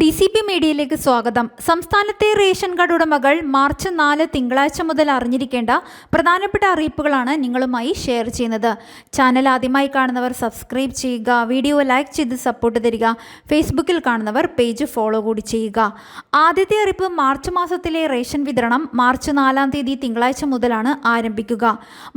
D C P മീഡിയയിലേക്ക് സ്വാഗതം. സംസ്ഥാനത്തെ റേഷൻ കാർഡ് ഉടമകൾ മാർച്ച് നാല് തിങ്കളാഴ്ച മുതൽ അറിഞ്ഞിരിക്കേണ്ട പ്രധാനപ്പെട്ട അറിയിപ്പുകളാണ് നിങ്ങളുമായി ഷെയർ ചെയ്യുന്നത്. ചാനൽ ആദ്യമായി കാണുന്നവർ സബ്സ്ക്രൈബ് ചെയ്യുക വീഡിയോ ലൈക്ക് ചെയ്ത് സപ്പോർട്ട് തരിക ഫേസ്ബുക്കിൽ കാണുന്നവർ പേജ് ഫോളോ കൂടി ചെയ്യുക. ആദ്യത്തെ അറിയിപ്പ് മാർച്ച് മാസത്തിലെ റേഷൻ വിതരണം മാർച്ച് നാലാം തീയതി തിങ്കളാഴ്ച മുതലാണ് ആരംഭിക്കുക.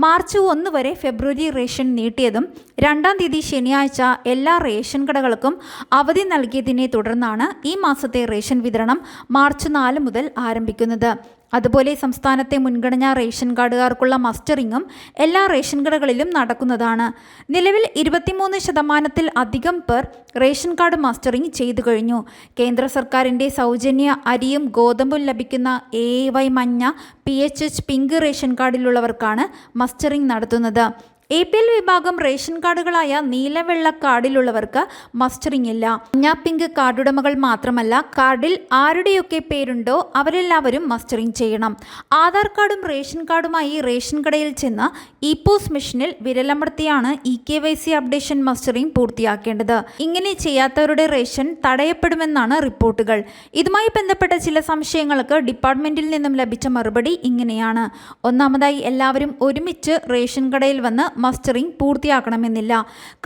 മാർച്ച് ഒന്ന് വരെ ഫെബ്രുവരി റേഷൻ നീട്ടിയതും രണ്ടാം തീയതി ശനിയാഴ്ച എല്ലാ റേഷൻ കടകൾക്കും അവധി നൽകിയതിനെ തുടർന്നാണ് ഈ മാസത്തെ റേഷൻ വിതരണം മാർച്ച് നാല് മുതൽ ആരംഭിക്കുന്നത്. അതുപോലെ സംസ്ഥാനത്തെ മുൻഗണനാ റേഷൻ കാർഡുകാർക്കുള്ള മസ്റ്ററിങ്ങും എല്ലാ റേഷൻ കടകളിലും നടക്കുന്നതാണ്. നിലവിൽ ഇരുപത്തിമൂന്ന് ശതമാനത്തിൽ അധികം പേർ റേഷൻ കാർഡ് മസ്റ്ററിംഗ് ചെയ്തു കഴിഞ്ഞു. കേന്ദ്ര സർക്കാരിന്റെ സൗജന്യ അരിയും ഗോതമ്പും ലഭിക്കുന്ന എ വൈ മഞ്ഞ P H H pink ration കാർഡിലുള്ളവർക്കാണ് mustering നടത്തുന്നത്. എ പി എൽ വിഭാഗം റേഷൻ കാർഡുകളായ നീലവെള്ള കാർഡിലുള്ളവർക്ക് മസ്റ്ററിംഗ് ഇല്ല മഞ്ഞ പിങ്ക് കാർഡുടമകൾ മാത്രമല്ല കാർഡിൽ ആരുടെയൊക്കെ പേരുണ്ടോ അവരെല്ലാവരും മസ്റ്ററിംഗ് ചെയ്യണം. ആധാർ കാർഡും റേഷൻ കാർഡുമായി റേഷൻ കടയിൽ ചെന്ന് ഇ പോസ് മെഷീനിൽ വിരലമർത്തിയാണ് e K Y C updation mustering പൂർത്തിയാക്കേണ്ടത്. ഇങ്ങനെ ചെയ്യാത്തവരുടെ റേഷൻ തടയപ്പെടുമെന്നാണ് റിപ്പോർട്ടുകൾ. ഇതുമായി ബന്ധപ്പെട്ട ചില സംശയങ്ങൾക്ക് ഡിപ്പാർട്ട്മെന്റിൽ നിന്നും ലഭിച്ച മറുപടി ഇങ്ങനെയാണ്. ഒന്നാമതായി എല്ലാവരും ഒരുമിച്ച് റേഷൻ കടയിൽ വന്ന് മസ്റ്ററിംഗ് പൂർത്തിയാക്കണമെന്നില്ല.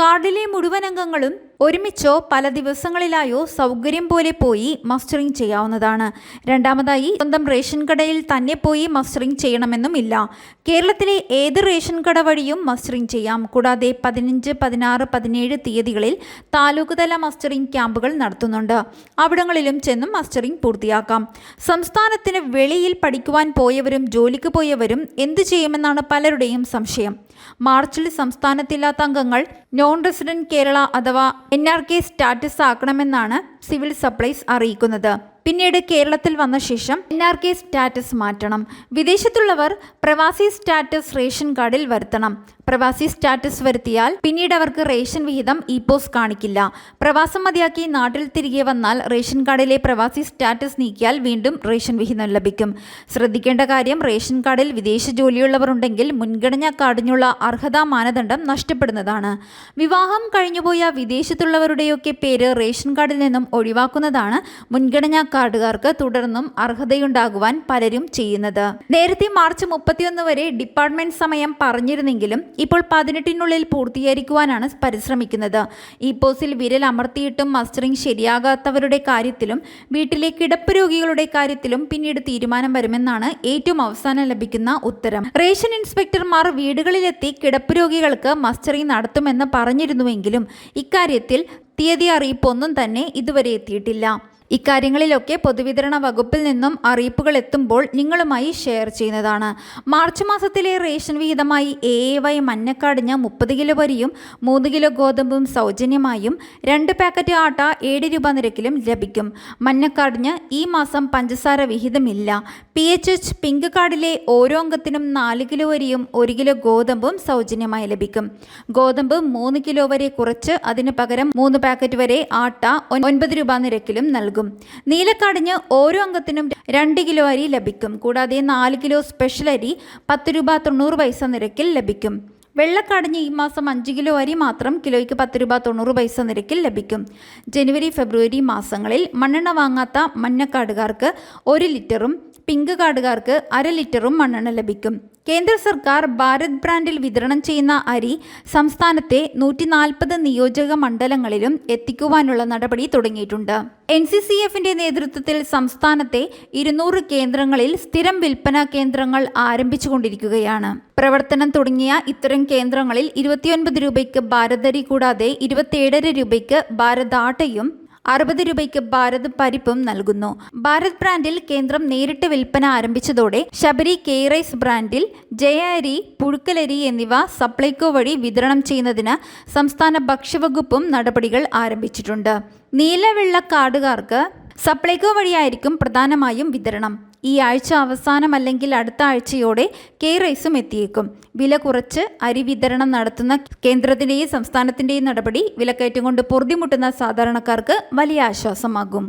കാർഡിലെ മുഴുവൻ അംഗങ്ങളും ഒരുമിച്ചോ പല ദിവസങ്ങളിലായോ സൗകര്യം പോലെ പോയി മസ്റ്ററിംഗ് ചെയ്യാവുന്നതാണ്. രണ്ടാമതായി സ്വന്തം റേഷൻ കടയിൽ തന്നെ പോയി മസ്റ്ററിംഗ് ചെയ്യണമെന്നുമില്ല കേരളത്തിലെ ഏത് റേഷൻ കട വഴിയും മസ്റ്ററിംഗ് ചെയ്യാം. കൂടാതെ പതിനഞ്ച് പതിനാറ് പതിനേഴ് തീയതികളിൽ താലൂക്ക് തല മസ്റ്ററിംഗ് ക്യാമ്പുകൾ നടത്തുന്നുണ്ട്. അവിടങ്ങളിലും ചെന്നും മസ്റ്ററിംഗ് പൂർത്തിയാക്കാം. സംസ്ഥാനത്തിന് വെളിയിൽ പഠിക്കുവാൻ പോയവരും ജോലിക്ക് പോയവരും എന്തു ചെയ്യുമെന്നാണ് പലരുടെയും സംശയം. മാർച്ചിൽ സംസ്ഥാനത്തില്ലാത്ത അംഗങ്ങൾ നോൺ റെസിഡന്റ് കേരള അഥവാ എൻ ആർ കെ സ്റ്റാറ്റസ് ആക്കണമെന്നാണ് സിവിൽ സപ്ലൈസ് അറിയിക്കുന്നത്. പിന്നീട് കേരളത്തിൽ വന്ന ശേഷം എൻ ആർ കെ സ്റ്റാറ്റസ് മാറ്റണം. വിദേശത്തുള്ളവർ പ്രവാസി സ്റ്റാറ്റസ് റേഷൻ കാർഡിൽ വരുത്തണം. പ്രവാസി സ്റ്റാറ്റസ് വരുത്തിയാൽ പിന്നീട് അവർക്ക് റേഷൻ വിഹിതം ഇ പോസ് കാണിക്കില്ല. പ്രവാസം മതിയാക്കി നാട്ടിൽ തിരികെ വന്നാൽ റേഷൻ കാർഡിലെ പ്രവാസി സ്റ്റാറ്റസ് നീക്കിയാൽ വീണ്ടും റേഷൻ വിഹിതം ലഭിക്കും. ശ്രദ്ധിക്കേണ്ട കാര്യം റേഷൻ കാർഡിൽ വിദേശ ജോലിയുള്ളവർ ഉണ്ടെങ്കിൽ മുൻഗണനാ കാർഡിനുള്ള അർഹതാ മാനദണ്ഡം നഷ്ടപ്പെടുന്നതാണ്. വിവാഹം കഴിഞ്ഞുപോയ വിദേശത്തുള്ളവരുടെയൊക്കെ പേര് റേഷൻ കാർഡിൽ നിന്നും ഒഴിവാക്കുന്നതാണ് മുൻഗണനാ കാർഡുകാർക്ക് തുടർന്നും അർഹതയുണ്ടാകുവാൻ പലരും ചെയ്യുന്നത്. നേരത്തെ മാർച്ച് മുപ്പത്തിയൊന്ന് വരെ ഡിപ്പാർട്ട്മെന്റ് സമയം പറഞ്ഞിരുന്നെങ്കിലും ഇപ്പോൾ പതിനെട്ടിനുള്ളിൽ പൂർത്തീകരിക്കുവാനാണ് പരിശ്രമിക്കുന്നത്. ഈ പോസിൽ വിരൽ അമർത്തിയിട്ടും മസ്റ്ററിംഗ് ശരിയാകാത്തവരുടെ കാര്യത്തിലും വീട്ടിലെ കിടപ്പ് രോഗികളുടെ കാര്യത്തിലും പിന്നീട് തീരുമാനം വരുമെന്നാണ് ഏറ്റവും അവസാനം ലഭിക്കുന്ന ഉത്തരം. റേഷൻ ഇൻസ്പെക്ടർമാർ വീടുകളിലെത്തി കിടപ്പ് രോഗികൾക്ക് മസ്റ്ററിംഗ് നടത്തുമെന്ന് പറഞ്ഞിരുന്നുവെങ്കിലും ഇക്കാര്യത്തിൽ തീയതി അറിയിപ്പൊന്നും തന്നെ ഇതുവരെ എത്തിയിട്ടില്ല. ഇക്കാര്യങ്ങളിലൊക്കെ പൊതുവിതരണ വകുപ്പിൽ നിന്നും അറിയിപ്പുകൾ എത്തുമ്പോൾ നിങ്ങളുമായി ഷെയർ ചെയ്യുന്നതാണ്. മാർച്ച് മാസത്തിലെ റേഷൻ വിഹിതമായി എ എ വൈ മഞ്ഞക്കാടിഞ്ഞ മുപ്പത് കിലോ വരിയും മൂന്ന് കിലോ ഗോതമ്പും സൗജന്യമായും രണ്ട് പാക്കറ്റ് ആട്ട ഏഴ് രൂപ നിരക്കിലും ലഭിക്കും. മഞ്ഞക്കാടിഞ്ഞ് ഈ മാസം പഞ്ചസാര വിഹിതമില്ല. പി എച്ച് എച്ച് പിങ്ക് കാർഡിലെ ഓരോ അംഗത്തിനും നാല് കിലോ അരിയും ഒരു കിലോ ഗോതമ്പും സൗജന്യമായി ലഭിക്കും. ഗോതമ്പ് മൂന്ന് കിലോ വരെ കുറച്ച് അതിന് പകരം മൂന്ന് പാക്കറ്റ് വരെ ആട്ട ഒൻപത് രൂപ നിരക്കിലും നൽകും. നീലക്കാടിന് ഓരോ അംഗത്തിനും രണ്ട് കിലോ അരി ലഭിക്കും. കൂടാതെ നാല് കിലോ സ്പെഷ്യൽ അരി പത്ത് രൂപ തൊണ്ണൂറ് പൈസ നിരക്കിൽ ലഭിക്കും. വെള്ളക്കാടിഞ്ഞ് ഈ മാസം അഞ്ച് കിലോ അരി മാത്രം കിലോയ്ക്ക് പത്ത് രൂപ തൊണ്ണൂറ് പൈസ നിരക്കിൽ ലഭിക്കും. ജനുവരി ഫെബ്രുവരി മാസങ്ങളിൽ മണ്ണെണ്ണ വാങ്ങാത്ത മഞ്ഞക്കാടുകാർക്ക് ഒരു ലിറ്ററും പിങ്ക് കാർഡുകാർക്ക് അര ലിറ്ററും മണ്ണെണ്ണ ലഭിക്കും. കേന്ദ്ര സർക്കാർ ഭാരത് ബ്രാൻഡിൽ വിതരണം ചെയ്യുന്ന അരി സംസ്ഥാനത്തെ നൂറ്റി നാൽപ്പത് നിയോജക മണ്ഡലങ്ങളിലും എത്തിക്കുവാനുള്ള നടപടി തുടങ്ങിയിട്ടുണ്ട്. എൻ സി സി എഫിന്റെ നേതൃത്വത്തിൽ സംസ്ഥാനത്തെ ഇരുന്നൂറ് കേന്ദ്രങ്ങളിൽ സ്ഥിരം വിൽപ്പന കേന്ദ്രങ്ങൾ ആരംഭിച്ചുകൊണ്ടിരിക്കുകയാണ്. പ്രവർത്തനം തുടങ്ങിയ ഇത്തരം കേന്ദ്രങ്ങളിൽ ഇരുപത്തിയൊൻപത് രൂപയ്ക്ക് ഭാരതരി കൂടാതെ ഇരുപത്തിയേഴര രൂപയ്ക്ക് ഭാരത് ആട്ടയും അറുപത് രൂപയ്ക്ക് ഭാരത് പരിപ്പും നൽകുന്നു. ഭാരത് ബ്രാൻഡിൽ കേന്ദ്രം നേരിട്ട് വിൽപ്പന ആരംഭിച്ചതോടെ ശബരി കെ റൈസ് ബ്രാൻഡിൽ ജയ അരി പുഴുക്കലരി എന്നിവ സപ്ലൈകോ വഴി വിതരണം ചെയ്യുന്നതിന് സംസ്ഥാന ഭക്ഷ്യവകുപ്പും നടപടികൾ ആരംഭിച്ചിട്ടുണ്ട്. നീലവെള്ള കാർഡുകാർക്ക് സപ്ലൈകോ വഴിയായിരിക്കും പ്രധാനമായും വിതരണം. ഈ ആഴ്ച അവസാനം അല്ലെങ്കിൽ അടുത്ത ആഴ്ചയോടെ കെ റൈസും എത്തിയേക്കും. വില കുറച്ച് അരി വിതരണം നടത്തുന്ന കേന്ദ്രത്തിന്റെയും സംസ്ഥാനത്തിന്റെയും നടപടി വിലക്കയറ്റം കൊണ്ട് പൊറുതിമുട്ടുന്ന സാധാരണക്കാർക്ക് വലിയ ആശ്വാസമാകും.